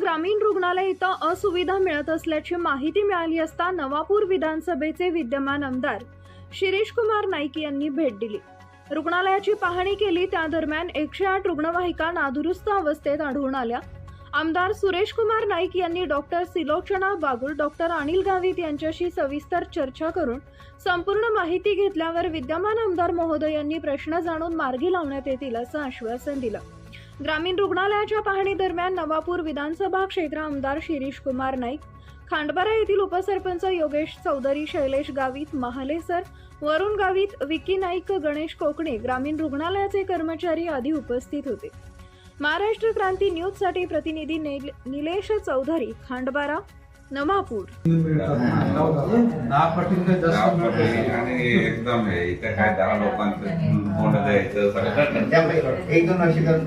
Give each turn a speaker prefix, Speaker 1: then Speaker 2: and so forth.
Speaker 1: ग्रामीण रुग्णालय इथं असुविधा मिळत असल्याची माहिती मिळाली असता नवापूर विधानसभेचे विद्यमान आमदार शिरीष कुमार नाईक यांनी भेट दिली. रुग्णालयाची पाहणी केली त्या दरम्यान एकशे आठ रुग्णवाहिका नादुरुस्त अवस्थेत आढळून आल्या. आमदार सुरेश कुमार नाईक यांनी डॉक्टर सिलोचना बागुल डॉक्टर अनिल गावित यांच्याशी सविस्तर चर्चा करून संपूर्ण माहिती घेतल्यावर विद्यमान आमदार महोदयांनी प्रश्न जाणून मार्गी लावण्यात येतील असं आश्वासन दिलं. ग्रामीण रुग्णालयाच्या पाहणी दरम्यान नवापूर विधानसभा क्षेत्र आमदार शिरीष कुमार नाईक खांडबारा येथील उपसरपंच योगेश चौधरी शैलेश गावित महालेसर वरुण गावित विकी नाईक गणेश कोकणे ग्रामीण रुग्णालयाचे कर्मचारी आदी उपस्थित होते. महाराष्ट्र क्रांती न्यूजसाठी प्रतिनिधी निलेश चौधरी खांडबारा. नवापूर
Speaker 2: जास्त
Speaker 3: आणि एकदम आहे इथं काय दहा लोकांचं कोण द्यायचं सगळं
Speaker 4: एक दोन वर्ष करून